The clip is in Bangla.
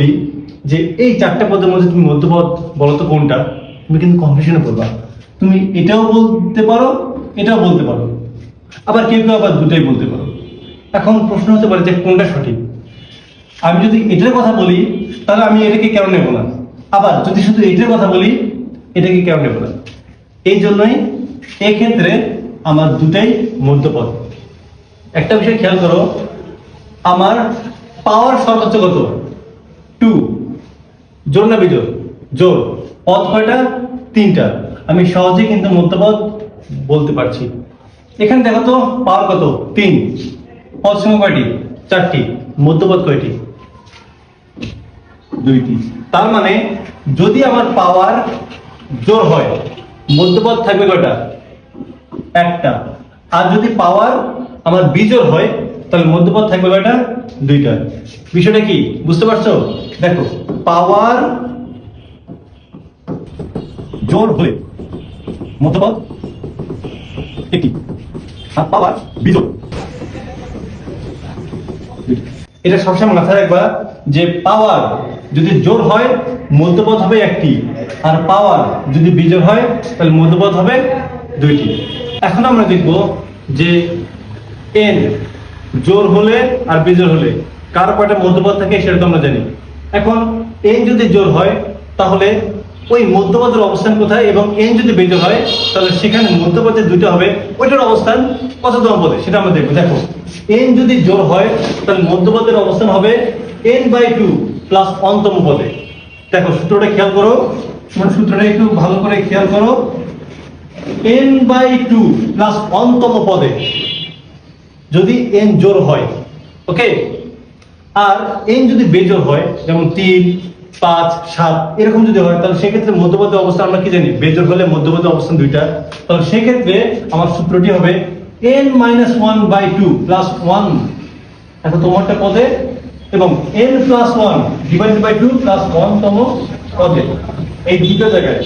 বলি যে এই চারটা পদের মধ্যে তুমি মধ্যপদ বলো তো কোনটা? তুমি কিন্তু কনফিউশনে পড়বা। তুমি এটাও বলতে পারো, এটাও বলতে পারো। আবার কেউ কেউ আবার দুটাই বলতে পারো। এখন প্রশ্ন হতে পারে যে কোনটা সঠিক? আমি যদি এটার কথা বলি, তাহলে আমি এটাকে কেন নেব না? আবার যদি শুধু এটার কথা বলি, এটাকে কেন নেব না? এই জন্যই এক্ষেত্রে আমার দুটাই মধ্যপদ। একটা বিষয় খেয়াল করো, আমার পাওয়ার সর্বোচ্চ কত? জোর না বিজোর? জোর। পদ কয়টা? তিনটা। আমি সহজেই কিন্তু মধ্যপদ বলতে পারছি। এখানে দেখো তো, পাওয়ার কত? তিন। পদ সংখ্যা কয়টি? চারটি। মধ্যপদ কয়টি? দুইটি। তার মানে যদি আমার পাওয়ার জোর হয় মধ্যপদ থাকবে কয়টা? একটা। আর যদি পাওয়ার আমার বিজোর হয় তাহলে মধ্যপদ থাকবে কয়টা? দুইটা। বিষয়টা কি? বুঝতে পারছ? দেখো, পাওয়ার জোর হলে মধ্যপদ একটি, আর পাওয়ার বিজোর এটা সবসময় মাথায় রাখবা যে পাওয়ার যদি জোর হয়, মধ্যপদ হবে একটি, আর পাওয়ার যদি বিজোর হয়, তাহলে মধ্যপদ হবে দুইটি। এখন আমরা দেখব যে এন জোর হলে আর বিজোর হলে। কার কয়টা মধ্যপদ থাকে সেটা তো আমরা জানি। এখন এন যদি জোর হয়, তাহলে ওই মধ্যপদের অবস্থান কোথায় এবং এন যদি বিজোর হয়, তাহলে সেখানে মধ্যপদে দুটো হবে। ওইটার অবস্থান কততম পদে, সেটা আমরা দেখব। দেখো, এন যদি জোর হয়, তাহলে মধ্যপদের অবস্থান হবে এন বাই টু প্লাস অন্তম পদে। দেখো, সূত্রটা খেয়াল করো। মানে সূত্রটা একটু ভালো করে খেয়াল করো। এন বাই টু প্লাস অন্তম পদে। যদি এন জোর হয় ওকে আর এন যদি বেজোর হয়, যেমন তিন, পাঁচ, সাত, এরকম যদি হয়, তাহলে সেক্ষেত্রে মধ্যবর্তী অবস্থান আমরা কি জানি? বেজোর হলে মধ্যবর্তী অবস্থান দুইটা। তাহলে সেক্ষেত্রে আমার সূত্রটি হবে n minus one by two plus one এখন তোমারটা পদে এবং n plus one divided by two plus one তম পদে। এই দুটো জায়গায়।